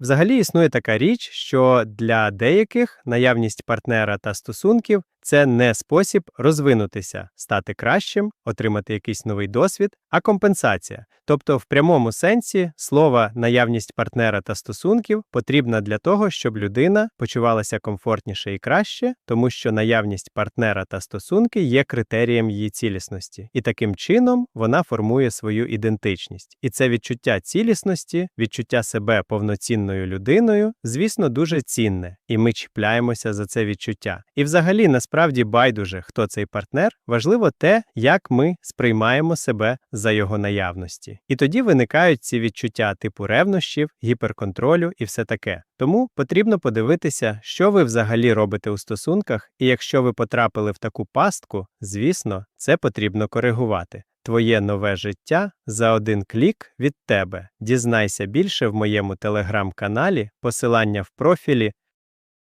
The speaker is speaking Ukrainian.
Взагалі існує така річ, що для деяких наявність партнера та стосунків це не спосіб розвинутися, стати кращим, отримати якийсь новий досвід, а компенсація. Тобто, в прямому сенсі слова наявність партнера та стосунків потрібна для того, щоб людина почувалася комфортніше і краще, тому що наявність партнера та стосунки є критерієм її цілісності, і таким чином вона формує свою ідентичність. І це відчуття цілісності, відчуття себе повноцінною людиною, звісно, дуже цінне, і ми чіпляємося за це відчуття. І взагалі, насправді, байдуже, хто цей партнер, важливо те, як ми сприймаємо себе за його наявності. І тоді виникають ці відчуття типу ревнощів, гіперконтролю і все таке. Тому потрібно подивитися, що ви взагалі робите у стосунках, і якщо ви потрапили в таку пастку, звісно, це потрібно коригувати. Твоє нове життя за один клік від тебе. Дізнайся більше в моєму телеграм-каналі, посилання в профілі.